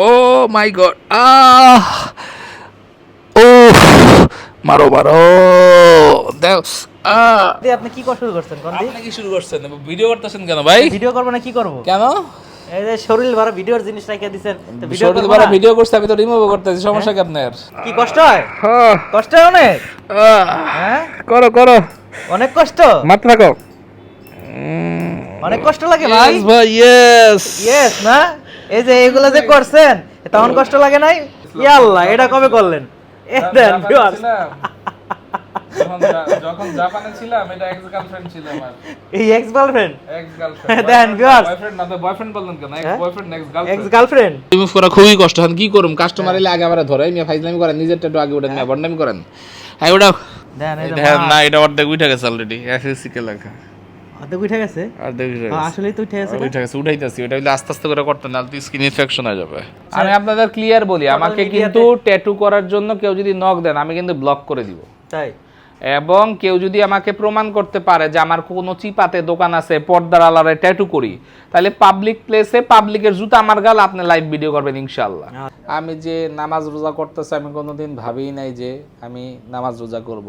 O my god আহ ও মারো মারো। দেও আহ দিয়ে আপনি কি করা শুরু করছেন কোন আপনি কি শুরু করছেন? ভিডিও করতেছেন কেন ভাই? ভিডিও করব না কি করব? কেন? এই যে শরীর ভরা ভিডিওর জিনিস রেখে দিছেন তো ভিডিও শরীর না? ভিডিও করতে আমি তো রিমুভ করতেছি সমস্যা কি আপনার? কি কষ্ট হয়? হ্যাঁ। কষ্ট হয় অনেক? আহ, হ্যাঁ? করো করো। অনেক কষ্ট? মাত্র রাখো অনেক কষ্ট লাগে ভাই। ভাই ইয়েস ইয়েস না? এই যে এগুলো যে করছেন তখন কষ্ট লাগে নাই? ইয়াল্লাহ এটা কবে করলেন? এ দেন যখন জাপানে ছিলাম এটা এক্স গার্লফ্রেন্ড ছিল আমার এই এক্স গার্লফ্রেন্ড এক্স গার্লফ্রেন্ড দেন viewers। বয়ফ্রেন্ড না তো বয়ফ্রেন্ড বললেন কেন? এক্স হ্যাঁ? Boyfriend ex ex girlfriend remove করা খুবই কষ্ট এখন কি করুম? কাস্টমার এলে আগে আমরা ধরে মিয়া ফাইজলামি করেন নিজেরটা একটু আগে উঠেন মিয়া বন্ডামি করেন। হ্যাঁ দেন এটা না এটা অর্ধেক উঠে গেছে অলরেডি এসএসসি কে লেখা। অর্ধেক উঠে গেছে। অর্ধেক উঠে হ্যাঁ, গেছে। আসলেই তো উঠে গেছে উঠে গেছে উঠাইতেছি ওটা আস্তে আস্তে করে করতে না তো স্কিন ইনফেকশন হয়ে যাবে। আমি আপনাদের ক্লিয়ার বলি আমাকে কিন্তু ট্যাটু করার জন্য কেউ যদি নক দেন আমি কিন্তু ব্লক করে দিব। তাই? এবং কেউ যদি আমাকে প্রমাণ করতে পারে যে আমার কোনো চিপাতে দোকান আছে পর্দার আলারে ট্যাটু করি তাহলে পাবলিক প্লেসে পাবলিকের জুতা আমার গাল আপনি লাইভ ভিডিও করবেন ইনশাল্লাহ আমি যে নামাজ রোজা করতেছি আমি কোনোদিন ভাবিই নাই যে আমি নামাজ রোজা করব।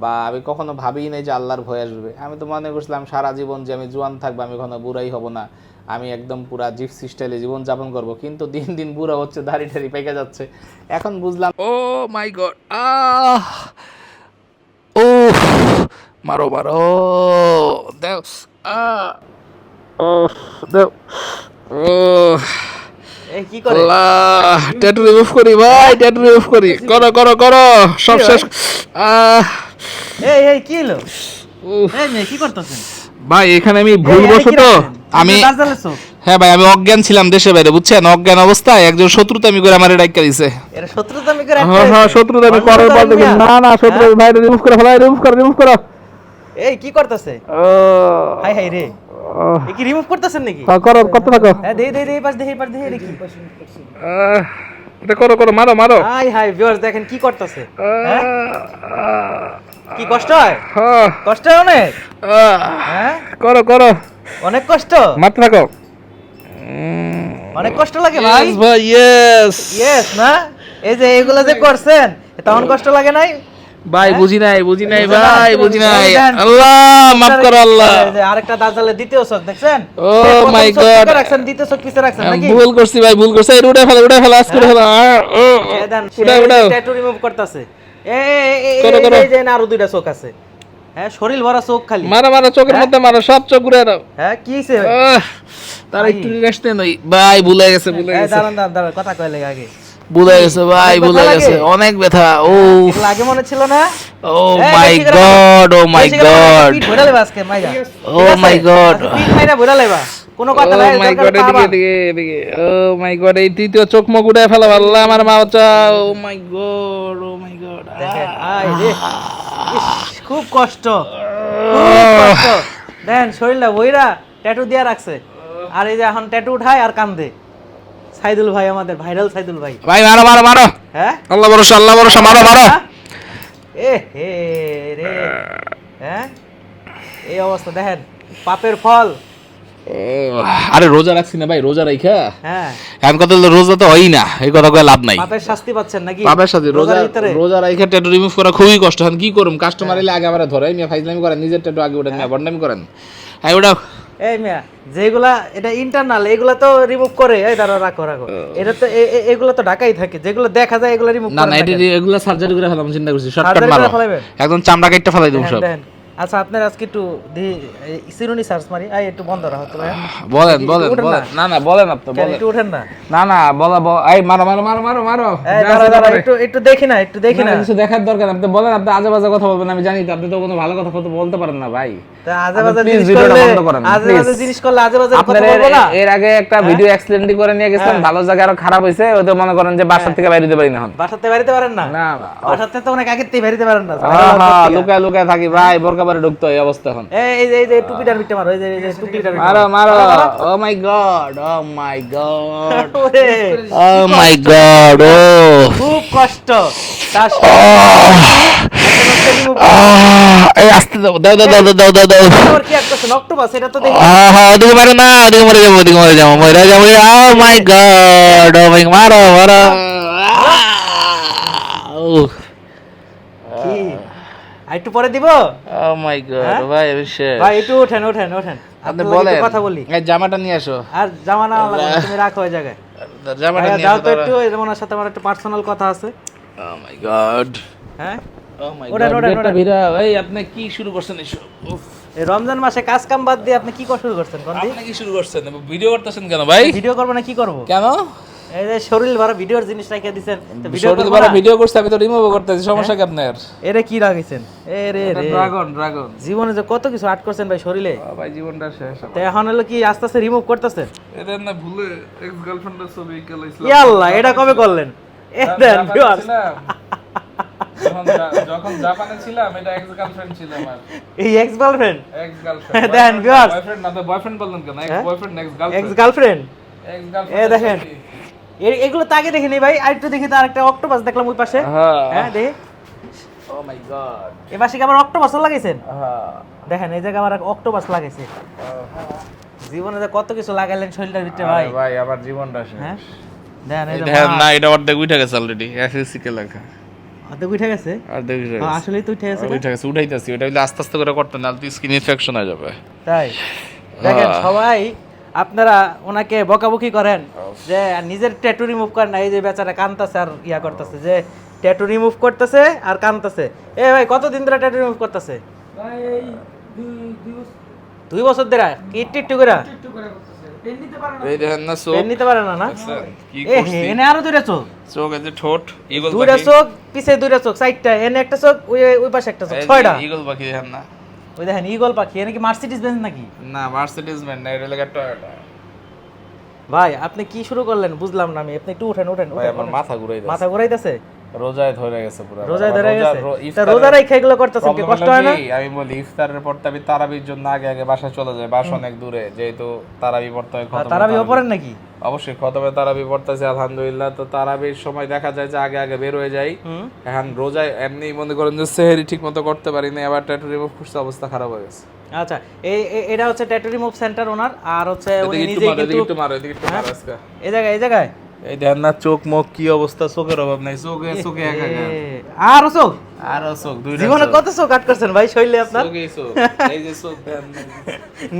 বা আমি কখনো ভাবিই নাই যে আল্লাহর ভয় আসবে। আমি তো মনে করছিলাম সারা জীবন যে আমি জোয়ান থাকব আমি কখনো বুড়াই হব না। আমি একদম পুরা জিপসি স্টাইলে জীবন যাপন করব। কিন্তু দিন দিন বুড়া হচ্ছে দাড়ি ঠাড়ি পেকে যাচ্ছে। এখন বুঝলাম ও মাই গড আহ! ও মারো মারো! দেও আহ! ও দেও। ও এই কি করে? আল্লাহ ট্যাটু রিমুভ করি ভাই ট্যাটু রিমুভ করি। করো করো? করো সব শেষ। আহ! এই এই কি হলো? এই মেয়ে কি করতেছেন? ভাই এখানে আমি ভুলবশত আমি হ্যাঁ ভাই আমি অজ্ঞান ছিলাম দেশে বাইরে বুঝছেন? অজ্ঞান অবস্থায় একজন শত্রুতা আমি করে আমার ডাইকা দিছে। এরা শত্রুতা আমি করে হ্যাঁ হ্যাঁ শত্রুতা আমি করার পর না না শত্রু ভাই রিমুভ করে ফেলাই রিমুভ করো রিমুভ করো। এই কি করতেছে? হাই হাই রে। কি রিমুভ করতেছেন নাকি? করো করতে থাকো। হ্যাঁ দেই দেই দেই পাশ দেই পাশ দেই দেখি আহ, এটা করো করো মারো মারো। হাই হাই ভিউয়ার্স দেখেন কি করতেছে। হ্যাঁ? কি কষ্ট হয়? হ্যাঁ, কষ্ট হয় অনেক? হ্যাঁ? করো করো। অনেক কষ্ট? মাত্র রাখো অনেক কষ্ট লাগে ভাই। ভাই ইয়েস ইয়েস না? এই যে এগুলো যে করছেন তখন কষ্ট লাগে নাই? ভাই বুঝি নাই বুঝি নাই ভাই বুঝি নাই। আল্লাহ মাফ করো আল্লাহ। আরেকটা দাঁতালে দ্বিতীয় চোখ দেখছেন? চোখ God. টিপে রাখছেন? দ্বিতীয় চোখ পিছে রাখছেন নাকি? ভুল করছি ভাই ভুল করছি। এটা উঠে ফেলা উঠে ফেলা আজ করে ফেলা। আহ, ও, ও, উঠাও ট্যাটু রিমুভ করতেছে। এই এই- যে আরও দুইটা চোখ আছে। হ্যাঁ শরীর ভরা চোখ খালি। মারো মারো চোখের মধ্যে মারো সব চোখ ঘুরে দাও। হ্যাঁ কি হইছে? তার একটু রেস্ট নেই ভাই ভুলে গেছে ভুলে গেছে। দাঁড়ান দাঁড়ান কথা কইলে আগে। ভুলে গেছে ভাই অনেক গেছে অনেক ব্যথা ও আগে মনে ছিল না? ও my god oh my god ভরে লেবা আজকে মাইয়া ও my God. মাইরা ভরে লেবা। কোনো কথা নাই মাই গড এদিকে এদিকে এদিকে। ও মাই গড এই তৃতীয় চোখ মুখ উঠে ফেলা আল্লাহ আমার মা বাচ্চা oh my god oh my god দেখেন, আয় রে। খুব কষ্ট খুব কষ্ট। দেন শরীরটা বইরা ট্যাটু দিয়া রাখছে। আর এই যে এখন ট্যাটু উঠায় আর কান্দে। সাইদুল ভাই আমাদের ভাইরাল সাইদুল ভাই। ভাই মারো মারো মারো। হ্যাঁ? আল্লাহ ভরসা আল্লাহ ভরসা মারো মারো। এ হে রে। হ্যাঁ? এই অবস্থা দেখেন পাপের ফল। আরে রোজা রাখছি না ভাই রোজা রাইখা। হ্যাঁ। এখন কথা হলো রোজা তো হয়ই না এই কথা কয়ে লাভ নাই। পাপের শাস্তি পাচ্ছেন নাকি? পাপের সাথে রোজা রোজা রাইখা ট্যাটু রিমুভ করা খুবই কষ্ট। এখন কি করুম? কাস্টমার এলে আগে আমরা ধরে মিয়া ফাইজলামি করেন নিজের ট্যাটু আগে উঠেন মিয়া বন্ডামি করেন। হ্যাঁ ওটাও এই মিয়া যেগুলা এটা ইন্টারনাল এগুলা তো রিমুভ করে এই দাঁড়া রাখো রাখো। এটা তো এ- এ- তো ঢাকাই থাকে যেগুলো দেখা যায় এগুলো রিমুভ না না এটা এগুলা সার্জারি করে ফেলাম চিন্তা করছি শর্টকাট মারো। একদম চামড়া কেটে ফেলাই দেবো সব। আচ্ছা আপনার আজকে একটু সিরুনি সার্চ মারি। আই একটু বন্ধ রাখো তো বলেন বলেন বলেন। না। না বলেন আপনি বলেন। একটু না? না না বলা মারো মারো মারো মারো মারো। একটু একটু দেখি না একটু দেখি না, কিছু দেখার দরকার আপনি বলেন আপনি আজে বাজে কথা বলবেন আমি জানি আপনি তো কোনো ভালো কথা কথা বলতে পারেন না ভাই। এর- আগে একটা ভিডিও অ্যাক্সিডেন্ট করে নিয়ে গেছিলেন ভালো জায়গায় আরও খারাপ হয়েছে ওই মনে করেন যে বাসার থেকে বাইরে পারি না পারেন না? না তো অনেক আগের থেকে বাড়িতে পারেন না। হ্যাঁ, হ্যাঁ, লুকায় লুকায় থাকি ভাই বোরকা পরে ঢুকতো এই অবস্থা এখন। এই এই যে এই যে মারো এই যে মারো মারো। ও my god oh my god ওরে, ও মাই গড ও খুব কষ্ট। তার এই পরে দিব? মাই হ্যাঁ? গড ভাই অভিষেক। ভাই একটু ওঠেন ওঠেন আপনি কথা বলি। জামাটা নিয়ে আসো। আর জামা না রাখো ওই জায়গায়। জামাটা দাও একটু এর সাথে আমার একটা পার্সোনাল কথা আছে। হ্যাঁ? আপনি কি শুরু করছেন? এই রমজান মাসে কাজ কাম বাদ দিয়ে আপনি কি শুরু করছেন আপনি কি শুরু করছেন? ভিডিও করতেছেন কেন ভাই? ভিডিও করব না কি করব? কেন? এই যে শরীর ভরা ভিডিওর জিনিস রেখে দিছেন শরীর করব ভিডিও করতে আমি তো রিমুভ করতেছি সমস্যা কি আপনার? এরে কি রাখিছেন এ রে রে। ড্রাগন ড্রাগন জীবনে যে কত কিছু আট করছেন ভাই শরীরে? ভাই জীবনটা শেষ তো এখন হলো কি আস্তে আস্তে রিমুভ করতেছেন? এটা না ভুলে এক্স গার্লফ্রেন্ডের ছবি ইয়াল্লাহ এটা কবে করলেন? এ দেন। যখন যখন জাপানে ছিলাম এটা এক্স গার্লফ্রেন্ড ছিল আমার। এই এক্স গার্লফ্রেন্ড এক্স গার্লফ্রেন্ড দেন। বয়ফ্রেন্ড না তো বয়ফ্রেন্ড বললেন কেন? এক্স হ্যাঁ? Boyfriend ex ex girlfriend girlfriend ex এ দেখেন এগুলো তাকে দেখিনি ভাই আর একটু দেখি তো আরেকটা অক্টোপাস দেখলাম ওই পাশে। হ্যাঁ। হ্যাঁ দেখি। ও মাই গড এ পাশে কি আবার অক্টোপাসও লাগাইছেন? হ্যাঁ। দেখেন এই জায়গায় আবার অক্টোপাস লাগাইছে। জীবনে যে কত কিছু লাগাইলেন শরীরটার ভিতরে ভাই। ভাই আমার জীবনটা শেষ। হ্যাঁ? দেখেন এই যে দেখেন না এটা অর্ধেক উঠে গেছে অলরেডি এসএসসি কে লেখা। অর্ধেক উঠে গেছে? অর্ধেক উঠে গেছে। আসলেই তো উঠে গেছে উঠে গেছে উঠাইতেছি ওটা হইলে আস্তে আস্তে করে করতে না তো স্কিন ইনফেকশন হয়ে যাবে। তাই? দেখেন। সবাই আপনারা ওনাকে বকাবকি করেন যে নিজের ট্যাটু রিমুভ করেন না এই যে বেচারা কানতাছে আর ইয়া করতেছে যে ট্যাটু রিমুভ করতেছে আর কানতাছে এ ভাই কতদিন ধরে ট্যাটু রিমুভ করতেছে? দুই বছর ধরে? কি একটু করে? এই দেখেন না চোখ। নিতে পারে না না? কি করছি? এনে আরও দুইটা চোখ। চোখ এই যে ঠোঁট ইগল দুইটা চোখ পিছে দুইটা চোখ সাইডটা এনে একটা চোখ ওই ওই পাশে একটা চোখ ছয়টা। ইগল পাখি দেখেন না। ওই দেখেন ইগল পাখি এনে কি মার্সিডিজ বেঞ্চ নাকি? না মার্সিডিজ ম্যান না এটা লাগে টয়োটা ভাই আপনি কি শুরু করলেন? বুঝলাম না আমি। আপনি একটু উঠেন উঠেন ভাই আমার মাথা ঘুরাই মাথা ঘুরাইতেছে? রোজায় ধরে গেছে পুরো রোজায় ধরে গেছে? রো- তা ইফতারের- রোজা রেখে এগুলো করতেছেন কি? কষ্ট হয় না? আমি বলি ইফতারের পর তাবি তারাবির জন্য আগে আগে বাসা চলে যায় বাসা অনেক দূরে যেহেতু তারাবি পড়তে হয় খতমে তারাবি। পড়েন নাকি? অবশ্যই খতমে তারাবি পড়তেছে আলহামদুলিল্লাহ। তো তারাবির সময় দেখা যায় যে আগে আগে বের হয়ে যাই। এখন রোজায় এমনি মনে করেন যে সেহেরি ঠিক মতো করতে পারি না আবার ট্যাটু রিমুভ করছে অবস্থা খারাপ হয়ে গেছে। আচ্ছা এই এটা হচ্ছে ট্যাটু রিমুভ সেন্টার ওনার আর হচ্ছে উনি এদিকে কিন্তু আজকে। এই জায়গায় এই জায়গায়? এই দেখেন না চোখ মুখ কি অবস্থা? চোখের অভাব নাই চোখে চোখে একা আরও চোখ? আরও চোখ দুই জীবনে কত চোখ কাট করছেন ভাই শৈলে আপনার? চোখে চোখ। এই যে চোখ দেন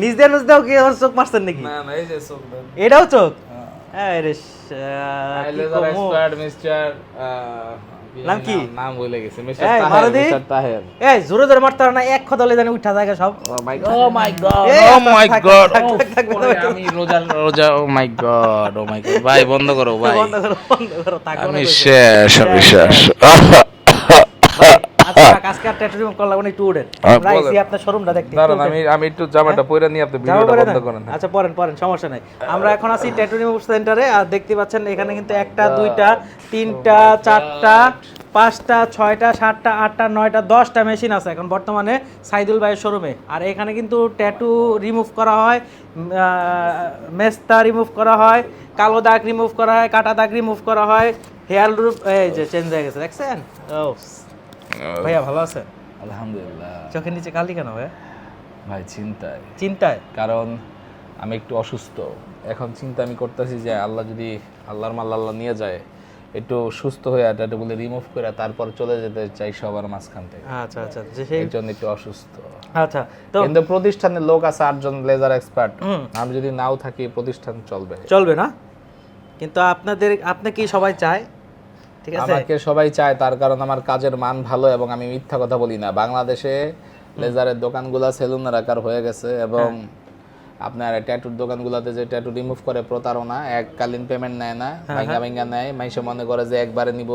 নিজ দেন নিজ দাও কি আবার চোখ মারছেন নাকি? না না এই যে চোখ দেন। এটাও চোখ? আরে আইলে আইলেজার এক্সপার্ট মিস্টার নাম কি? নাম ভুলে গেছি মিস্টার তাহের এই জোরে জোরে মারতে না এক খদলে জানি উঠা থাকে সব। ও my god oh my god oh my god. আমি রোজা রোজা ও my god oh my god ভাই বন্ধ করো ভাই। বন্ধ করো বন্ধ করো। আমি শেষ আমি শেষ। আচ্ছা আজকে আর ট্যাটু রিমুভ করলাম একটু উঠেন হ্যাঁ, আমরা। আইসি আপনার শোরুমটা দেখতে একটু দাঁড়ান আমি আমি একটু জামাটা পরে নিয়ে আপনি ভিডিওটা বন্ধ করেন। আচ্ছা পরেন পরেন সমস্যা নাই। আমরা এখন আছি ট্যাটু রিমুভ সেন্টারে আর দেখতে পাচ্ছেন এখানে কিন্তু একটা দুইটা তিনটা চারটা পাঁচটা ছয়টা সাতটা আটটা নয়টা দশটা মেশিন আছে এখন বর্তমানে সাইদুল ভাইয়ের শোরুমে আর এখানে কিন্তু ট্যাটু রিমুভ করা হয় মেস্তা রিমুভ করা হয় কালো দাগ রিমুভ করা হয় কাটা দাগ রিমুভ করা হয় হেয়ার রুপ এই যে চেঞ্জ হয়ে গেছে দেখছেন? ও। ভাইয়া ভালো আছে? আলহামদুলিল্লাহ। চোখের নিচে কালি কেন ভাইয়া? ভাই চিন্তায়। চিন্তায়? কারণ আমি একটু অসুস্থ। এখন চিন্তা আমি করতেছি যে আল্লাহ যদি আল্লাহর মাল আল্লাহ নিয়ে যায় একটু সুস্থ হয়ে এটা বলে রিমুভ করে তারপর চলে যেতে চাই সবার মাঝখান থেকে। আচ্ছা আচ্ছা যে সেই জন্য একটু অসুস্থ। আচ্ছা তো কিন্তু প্রতিষ্ঠানের লোক আছে আটজন লেজার এক্সপার্ট আমি যদি নাও থাকি প্রতিষ্ঠান চলবে। চলবে না? কিন্তু আপনাদের আপনি কি সবাই চায় ঠিক আছে? আমাকে সবাই চায় তার কারণ আমার কাজের মান ভালো এবং আমি মিথ্যা কথা বলি না। বাংলাদেশে লেজারের দোকানগুলা সেলুনের আকার হয়ে গেছে এবং আপনার ট্যাটুর দোকানগুলোতে যে ট্যাটু রিমুভ করে প্রতারণা এককালীন পেমেন্ট নেয় না ভাঙ্গা ভাঙ্গা নেয়। মাইসে মনে করে যে একবারে নিব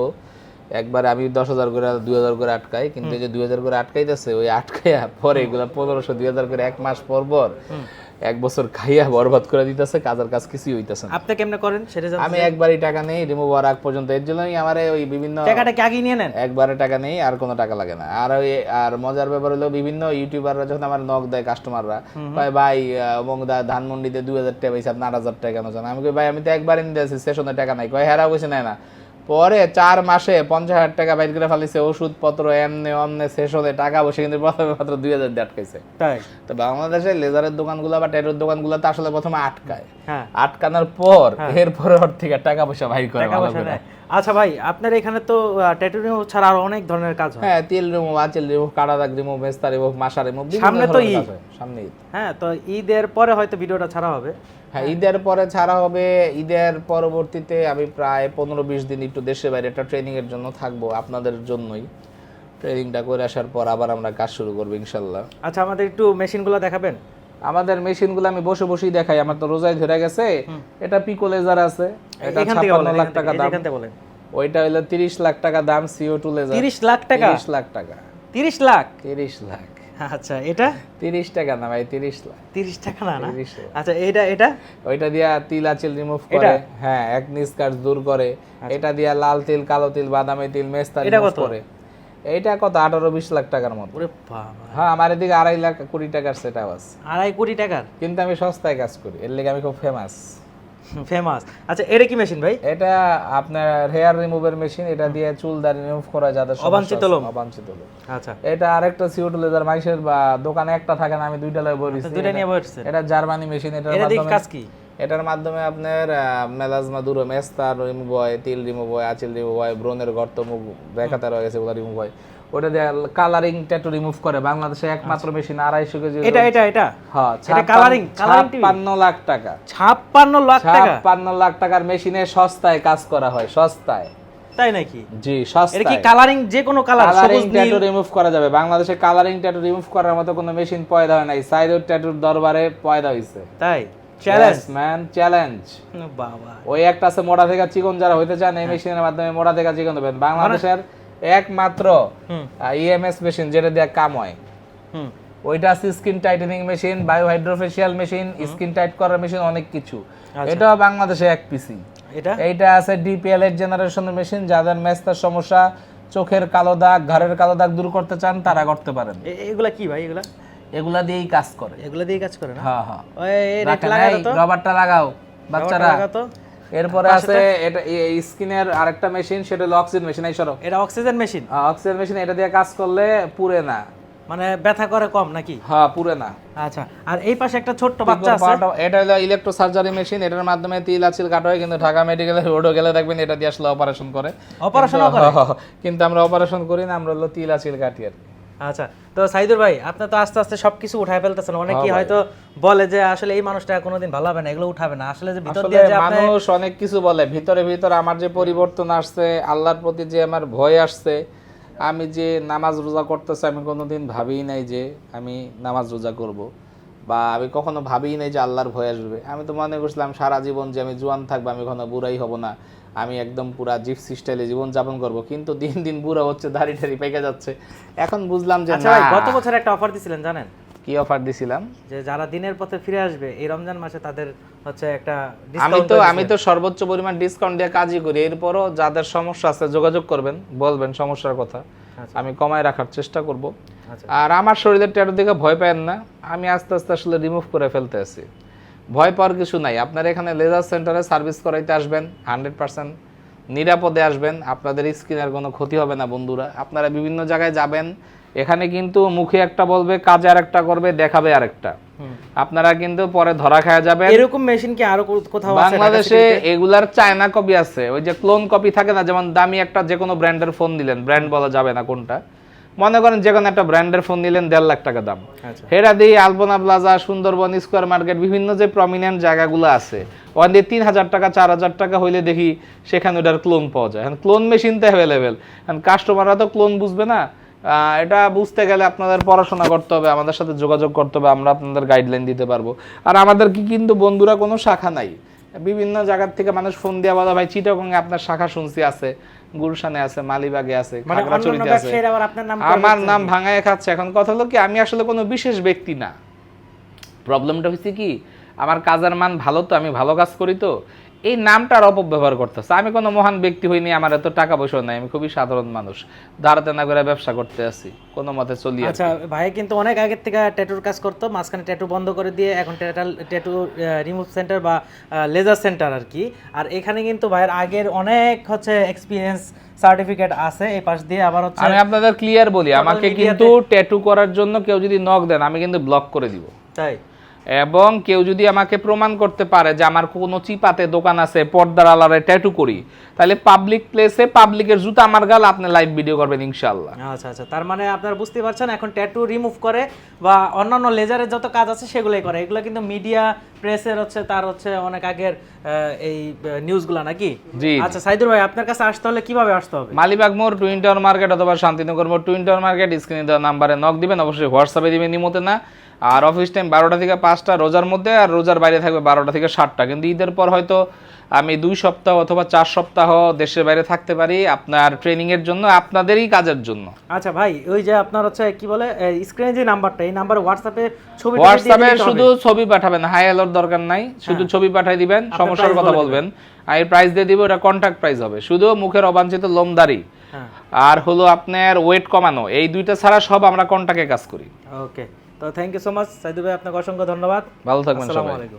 একবারে আমি দশ হাজার করে দুই হাজার করে আটকাই কিন্তু যে দুই হাজার করে আটকাইতেছে ওই আটকাইয়া পরে এগুলা পনেরোশো দুই হাজার করে এক মাস পর পর এক বছর খাইয়া বরবাদ করে দিতেছে কাজের কাজ কিছুই হইতেছে না। আপনি কেমনে করেন সেটা জানতে আমি একবারই টাকা নেই রিমুভ হওয়ার আগ পর্যন্ত। এর জন্যই আমার ওই বিভিন্ন টাকাটা কি আগে নিয়ে নেন? একবারে টাকা নেই আর কোনো টাকা লাগে না। আর ওই আর মজার ব্যাপার হলো বিভিন্ন ইউটিউবাররা যখন আমার নক দেয় কাস্টমাররা ভাই ভাই অমুক দা ধানমন্ডিতে দুই হাজার টাকা পাইছে আপনি আট হাজার টাকা কেন আমি কই ভাই আমি তো একবারই নিতে সেশনে টাকা নাই। কয় হেরা বসে নেয় না। পরে চার মাসে পঞ্চাশ হাজার টাকা বাইর করে ফেলিছে ওষুধপত্র এমনে অমনে শেষ হলে টাকা বসে কিন্তু প্রথমে মাত্র দুই হাজার দিয়ে আটকাইছে। তো বাংলাদেশে লেজারের দোকানগুলো বা ট্যাটুর দোকানগুলো তো আসলে প্রথমে আটকায়। হ্যাঁ। আটকানোর পর এরপরে ওর থেকে টাকা পয়সা বাইর করে ভালো করে। আচ্ছা ভাই আপনার এখানে তো ট্যাটু রিমুভ ছাড়া আরও অনেক ধরনের কাজ হয়। হ্যাঁ তেল রিমুভ আচেল রিমুভ কাটা দাগ রিমুভ মেস্তা রিমুভ মাসা রিমুভ সামনে তো ঈদ। সামনে ঈদ। হ্যাঁ তো ঈদের পরে হয়তো ভিডিওটা ছাড়া হবে। হ্যাঁ ঈদের পরে ছাড়া হবে ঈদের পরবর্তীতে আমি প্রায় পনেরো বিশ দিন একটু দেশে বাইরে একটা ট্রেনিং এর জন্য থাকব আপনাদের জন্যই। ট্রেনিংটা করে আসার পর আবার আমরা কাজ শুরু করব ইনশাল্লাহ। আচ্ছা আমাদের একটু মেশিনগুলো দেখাবেন। আমাদের মেশিনগুলো আমি বসে বসেই দেখাই আমার তো রোজায় ধরে গেছে। এটা পিকো লেজার আছে এটা ছাপ্পান্ন লাখ টাকা দাম। ওইটা হইল তিরিশ লাখ টাকা দাম সিও টু লেজার তিরিশ লাখ টাকা? তিরিশ লাখ টাকা। তিরিশ লাখ? তিরিশ লাখ। আচ্ছা এটা? তিরিশ টাকা না ভাই তিরিশ লাখ তিরিশ টাকা না না? আচ্ছা এটা এটা? ওইটা দিয়া তিল আচিল রিমুভ করে হ্যাঁ দূর করে। এটা দিয়া লাল তিল কালো তিল বাদামি তিল মেস্তা আচ্ছা। রিমুভ করে। এইটা কত? আঠারো বিশ লাখ টাকার মতো। হ্যাঁ আমার এদিকে আড়াই লাখ কুড়ি টাকার সেটা আছে। আড়াই কোটি টাকার? কিন্তু আমি সস্তায় কাজ করি এর লেগে আমি খুব ফেমাস ফেমাস আচ্ছা এটা কি মেশিন ভাই? এটা আপনার হেয়ার রিমুভের মেশিন এটা দিয়ে চুল দাড়ি রিমুভ করা যাদের অবাঞ্ছিত লোম। অবাঞ্ছিত লোম। আচ্ছা। এটা আরেকটা সিওটু লেজার মাইসের বা দোকানে একটা থাকে না আমি দুইটা লয় বলিছি আচ্ছা, দুইটা নিয়ে বসছেন এটা জার্মানি মেশিন এটার এটা দিয়ে মাধ্যমে কাজ কি? এটার মাধ্যমে আপনার মেলাজমা দূর মেস্তা রিমুভ হয় তিল রিমুভ হয় আচিল রিমুভ হয় ব্রণের গর্ত মুখ দেখাতে রয়ে গেছে ওগুলো রিমুভ হয়। ওটা দিয়ে কালারিং ট্যাটু রিমুভ করে। বাংলাদেশে একমাত্র মেশিন আড়াইশো কেজি এটা এটা এটা? হ্যাঁ এটা ছাপ্পান্ন- লাখ টাকা। ছাপ্পান্ন লাখ টাকা? ছাপ্পান্ন লাখ টাকার মেশিনে সস্তায় কাজ করা হয় সস্তায়। তাই নাকি? জি এটা কি কালারিং যে কোনো কালার কালারিং ট্যাটু রিমুভ করা যাবে। বাংলাদেশে কালারিং ট্যাটু রিমুভ করার মতো কোনো মেশিন পয়দা হয় নাই। সাইদুর ট্যাটুর দরবারে পয়দা হইছে। তাই? চ্যালেঞ্জ ম্যান চ্যালেঞ্জ বাবা। ওই একটা আছে মোড়া থেকে চিকন যারা হইতে চান এই মেশিনের মাধ্যমে মোড়া থেকে চিকন দেবেন। বাংলাদেশের একমাত্র ইএমএস মেশিন যেটা দিয়ে কাম হয়। ওইটা আছে skin tightening machine bio hydrafacial machine skin tight করার মেশিন অনেক কিছু। আচ্ছা। এটাও বাংলাদেশে এক পিসি এটা? এইটা আছে ডিপিএল এইট জেনারেশনের মেশিন যাদের মেস্তার সমস্যা চোখের কালো দাগ ঘরের কালো দাগ দূর করতে চান তারা করতে পারেন। এগুলা কি ভাই এগুলা? এগুলা দিয়েই কাজ করে। এগুলা দিয়ে কাজ করে না? হ্যাঁ হ্যাঁ। রবারটা লাগাও বাচ্চারা। লাগাতো এরপরে আছে এটা স্কিনের আরেকটা মেশিন সেটা হলো অক্সিজেন মেশিন এই সরো। এটা অক্সিজেন মেশিন অক্সিজেন মেশিন এটা দিয়ে কাজ করলে পুরে না। মানে ব্যথা করে কম নাকি? হ্যাঁ পুরে না। আচ্ছা আর এই পাশে একটা ছোট্ট বাচ্চা আছে। এটা হলো ইলেকট্রো সার্জারি মেশিন এটার মাধ্যমে তিল আছিল কাটা হয় কিন্তু ঢাকা মেডিকেলে রোডও গেলে দেখবেন এটা দিয়ে আসলে অপারেশন করে। অপারেশন করে? কিন্তু আমরা অপারেশন করি না আমরা হলো তিল আছিল কাটি আর কি। আচ্ছা তো সাইদুর ভাই আপনি তো আস্তে আস্তে সবকিছু উঠায় ফেলতেছেন। হ্যাঁ হয়তো বলে যে আসলে এই মানুষটা কোনোদিন ভালো হবে না এগুলো উঠাবে না। আসলে যে ভিতর দিয়ে যে মানুষ অনেক কিছু বলে ভিতরে ভিতরে আমার যে পরিবর্তন আসছে আল্লাহর প্রতি যে আমার ভয় আসছে আমি যে নামাজ রোজা করতেছি আমি কোনোদিন ভাবিই নাই যে আমি নামাজ রোজা করব। বা আমি কখনো ভাবিই নাই যে আল্লাহর ভয় আসবে। আমি তো মনে করছিলাম সারা জীবন যে আমি জোয়ান থাকব আমি কখনো বুড়াই হব না। আমি একদম পুরা জিপসি স্টাইলে জীবন যাপন করব। কিন্তু দিন দিন বুড়া হচ্ছে দাড়ি টাড়ি পেকে যাচ্ছে। এখন বুঝলাম যে আচ্ছা না। গত বছর একটা অফার দিছিলেন জানেন? কি অফার দিছিলাম? যে যারা দিনের পথে ফিরে আসবে এই রমজান মাসে তাদের হচ্ছে একটা আমি তো আমি তো সর্বোচ্চ পরিমাণ ডিসকাউন্ট দিয়ে কাজই করি। এরপরও যাদের সমস্যা আছে যোগাযোগ করবেন বলবেন সমস্যার কথা। আমি কমায় রাখার চেষ্টা করব। আচ্ছা। আর আমার শরীরের ট্যাটু দেখে ভয় পায়েন না আমি আস্তে আস্তে আসলে রিমুভ করে ফেলতে আছি। ভয় পাওয়ার কিছু নাই। আপনার এখানে লেজার সেন্টারে সার্ভিস করাইতে আসবেন হান্ড্রেড পার্সেন্ট নিরাপদে আসবেন। আপনাদের স্কিনের কোনো ক্ষতি হবে না বন্ধুরা। আপনারা বিভিন্ন জায়গায় যাবেন এখানে কিন্তু মুখে একটা বলবে কাজে আর একটা করবে দেখাবে আরেকটা। আপনারা কিন্তু পরে ধরা খাওয়া যাবেন। এরকম মেশিন কি আরও কোথাও আছে বাংলাদেশে এগুলার চায়না কপি আছে। ওই যে ক্লোন কপি থাকে না যেমন দামি একটা যে কোনো ব্র্যান্ডের ফোন দিলেন ব্র্যান্ড বলা যাবে না কোনটা। মনে করেন যে কোনো একটা ব্র্যান্ডের ফোন নিলেন দেড় লাখ টাকা দাম। আচ্ছা। হেরা দিয়ে Alpana plaza Sundarban square market বিভিন্ন যে প্রমিনেন্ট জায়গাগুলো আছে ওখান দিয়ে তিন হাজার টাকা চার হাজার টাকা হইলে দেখি সেখানে ওটার ক্লোন পাওয়া যায়। ক্লোন মেশিন তো অ্যাভেলেবেল কাস্টমাররা তো ক্লোন বুঝবে না। এটা বুঝতে গেলে আপনাদের পড়াশোনা করতে হবে আমাদের সাথে যোগাযোগ করতে হবে আমরা আপনাদের গাইডলাইন দিতে পারব। আর আমাদের কি কিন্তু বন্ধুরা কোনো শাখা নাই। বিভিন্ন জায়গার থেকে মানুষ ফোন দিয়ে বলা ভাই চিটাগঙ্গে আপনার শাখা শুনছি আছে গুলশানে আছে মালিবাগে আছে মানে খাগড়াছড়িতে আছে। আমার নাম? ভাঙায় খাচ্ছে। এখন কথা হলো কি আমি আসলে কোনো বিশেষ ব্যক্তি না। প্রবলেমটা হচ্ছে কি আমার কাজের মান ভালো তো আমি ভালো কাজ করি তো। এই নামটার অপব্যবহার করতেছে। আমি কোনো মহান ব্যক্তি হইনি আমার এত টাকা পয়সা নাই আমি খুবই সাধারণ মানুষ। দাঁড়াতে না করে ব্যবসা করতে আছি কোনো মতে চলি আচ্ছা ভাই কিন্তু অনেক আগের থেকে ট্যাটুর কাজ করতো মাঝখানে ট্যাটু বন্ধ করে দিয়ে এখন ট্যাটু রিমুভ সেন্টার বা লেজার সেন্টার আর কি। আর এখানে কিন্তু ভাইয়ের আগের অনেক হচ্ছে এক্সপিরিয়েন্স সার্টিফিকেট আছে এই পাশ দিয়ে আবার হচ্ছে আমি আপনাদের ক্লিয়ার বলি আমাকে কিন্তু ট্যাটু করার জন্য কেউ যদি নক দেন আমি কিন্তু ব্লক করে দিব। তাই? এবং কেউ যদি আমাকে প্রমাণ করতে পারে যে আমার কোনো চিপাতে দোকান আছে পর্দার আলারে ট্যাটু করি তাহলে পাবলিক প্লেসে পাবলিকের জুতা আমার গাল আপনি লাইভ ভিডিও করবেন ইনশাল্লাহ আচ্ছা আচ্ছা। তার মানে আপনারা বুঝতে পারছেন এখন ট্যাটু রিমুভ করে বা অন্যান্য লেজারের যত কাজ আছে সেগুলোই করে। এগুলো কিন্তু মিডিয়া প্রেসের হচ্ছে তার হচ্ছে অনেক আগের এই নিউজগুলো নাকি? জি। আচ্ছা সাইদুর ভাই আপনার কাছে আসতে হলে কীভাবে আসতে হবে? মালিবাগ মোড় টুইন টাওয়ার মার্কেট অথবা শান্তিনগর মোড় টুইন টাওয়ার মার্কেট স্ক্রিনে দেওয়া নাম্বারে নক দিবেন অবশ্যই হোয়াটসঅ্যাপে দিবেন নিমতে না। আর অফিস টাইম বারোটা থেকে পাঁচটা রোজার মধ্যে আর রোজার বাইরে থাকবে বারোটা থেকে সাতটা। কিন্তু ঈদের পর হয়তো আমি দুই সপ্তাহ অথবা চার সপ্তাহ দেশের বাইরে থাকতে পারি আপনার ট্রেনিং এর জন্য আপনাদেরই কাজের জন্য। আচ্ছা ভাই ওই যে আপনার হচ্ছে কি বলে স্ক্রিনে যে নাম্বারটা এই নাম্বারে হোয়াটসঅ্যাপে ছবি হোয়াটসঅ্যাপে শুধু ছবি পাঠাবেন হাই হ্যালোর দরকার নাই শুধু ছবি পাঠাই দিবেন সমস্যার কথা বলবেন। আর প্রাইস দিয়ে দিব এটা কন্ট্যাক্ট প্রাইস হবে। শুধু মুখের অবাঞ্ছিত লোমদারি। হ্যাঁ। আর হলো আপনার ওয়েট কমানো এই দুইটা ছাড়া সব আমরা কন্ট্যাক্টে কাজ করি। ওকে তো thank you so much Saidu ভাই আপনাকে অসংখ্য ধন্যবাদ। ভালো থাকবেন আসসালামু আলাইকুম।